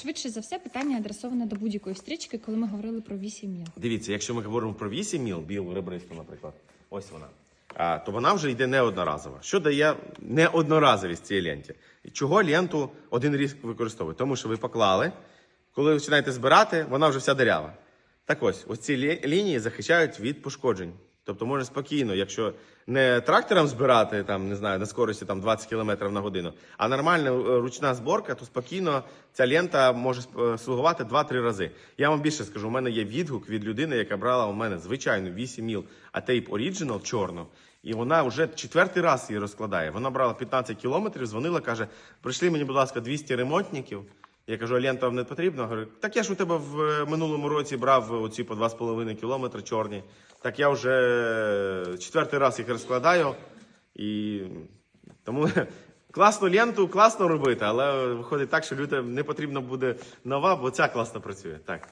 Швидше за все, питання адресоване до будь-якої стрічки, коли ми говорили про 8 міл. Дивіться, якщо ми говоримо про 8 міл, білу ребристу, наприклад, ось вона, а, то вона вже йде неодноразова. Що дає неодноразовість цієї ленті? Чого ленту один рік використовують? Тому що ви поклали, коли ви починаєте збирати, вона вже вся дерява. Так ось, ось ці лі- лінії захищають від пошкоджень. Тобто можна спокійно, якщо не трактором збирати там, не знаю, на скорості там 20 км на годину, а нормальна е, ручна зборка, то спокійно ця лента може е, слугувати 2-3 рази. Я вам більше скажу, у мене є відгук від людини, яка брала у мене звичайну 8 міл, а тейп Original чорну. І вона вже четвертий раз її розкладає. Вона брала 15 кілометрів, дзвонила, каже: прийшли мені, будь ласка, 200 ремонтників. Я кажу, а лента вам не потрібна? Говорю, так я ж у тебе в е, минулому році брав оці по 2,5 кілометри чорні. Так я вже е, четвертий раз їх розкладаю. І тому класну ленту класно робити, але виходить так, що людям не потрібно буде нова, бо ця класно працює. Так.